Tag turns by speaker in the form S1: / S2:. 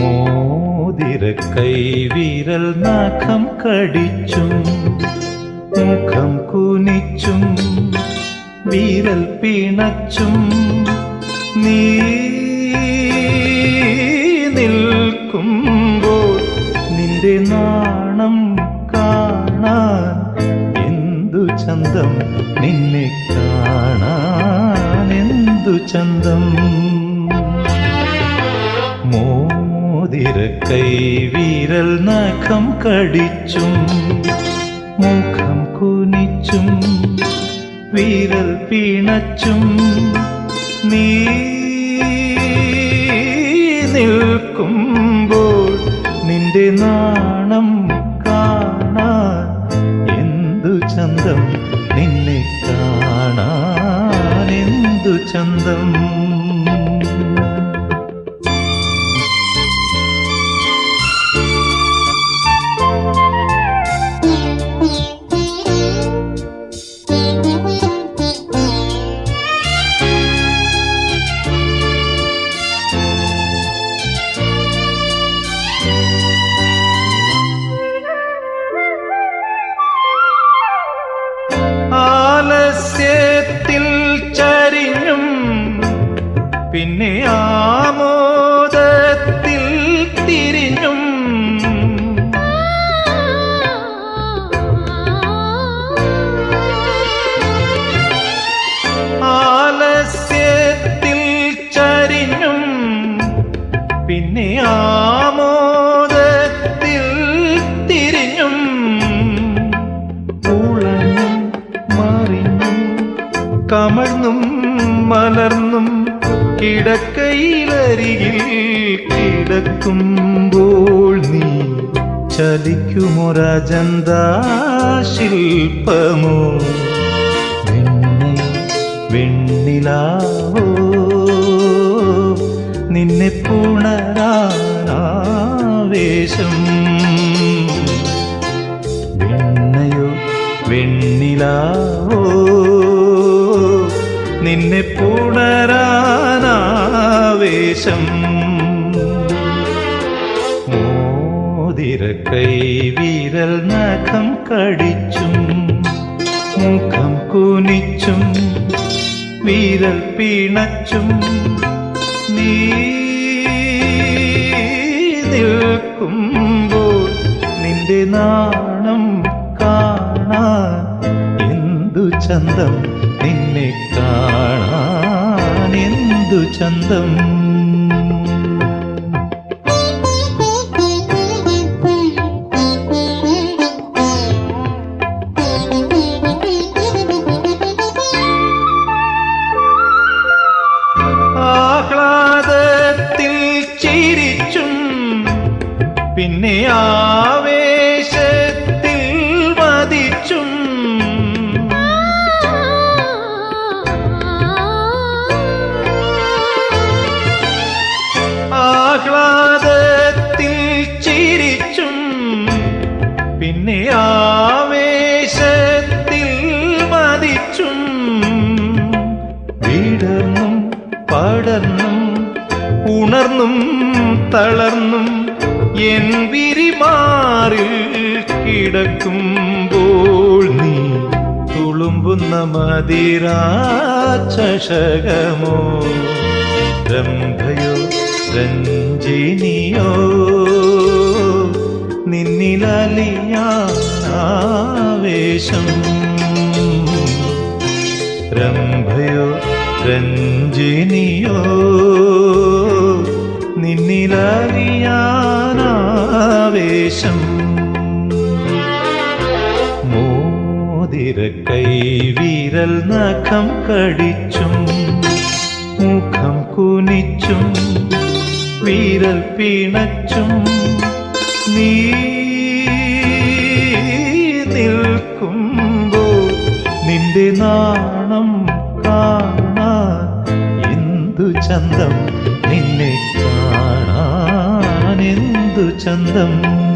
S1: മോതിര കൈവിരൽ നാഖം കടിച്ചും കുനിച്ചും വിരൽ പിണച്ചും നീ നിൽക്കുമ്പോൾ നിന്റെ നാണം കാണാൻ എന്തു ചന്തം നിന്നെ കാണാൻ എന്തു ചന്തം? മോതിര കൈവിരൽ നഖം കടിച്ചും മുഖം കുനിച്ചും വിരൽ പിണച്ചും നീ നിൽക്കുമ്പോൾ നിന്റെ നാണം കാണാൻ എന്തു ചന്തം നിന്നെ കാണാൻ എന്തു ചന്തം? പിന്നെ ആമോദത്തിൽ കിടക്കയിലരികിൽ കിടക്കുമ്പോൾ നീ ചലിക്കുമൊരജന്താ ശില്പമോ? വെണ്ണ വെണ്ണിലാവോ? നിന്നെ പുണരാനാവേശം. വെണ്ണയോ വെണ്ണിലാവോ? നിന്നെ പുണരാനാവേശം മോതിര കൈവിരൽ നഖം കടിച്ചും മുഖം കുനിച്ചും വിരൽ പിണച്ചും. നീ നിൽക്കുമ്പോൾ നിന്റെ നാണം കാണാ. എന്തു ചന്തം നിന്നെ കാണാൻ? എന്തു ചന്തം പിന്നെ ആവേശത്തിൽ വധിച്ചും. ആഹ്ലാദത്തിൽ ചിരിച്ചും. പിന്നെ ആവേശത്തിൽ വധിച്ചും. വിടർന്നും പടർന്നും ഉണർന്നും തളർന്നും എൻ വിരിമാറിൽ കിടക്കുമ്പോൾ നീ തുളുമ്പുന്ന മതിരാചഷകമോ രംഭയോ രഞ്ജിനിയോ? നിന്നിലലിയാവേശം രംഭയോ രഞ്ജിനിയോ? നിന്നിലറിയാനാവേശം. മോതിരക്കൈ കൈവിരൽ നഖം കടിച്ചും മുഖം കുനിച്ചും വിരൽ പിണച്ചും നീ നിൽക്കുമ്പോ നിന്റെ നാണം കാണാൻ എന്തു ചന്തം? നിന്നെ കാണാൻ എന്തു ചന്തം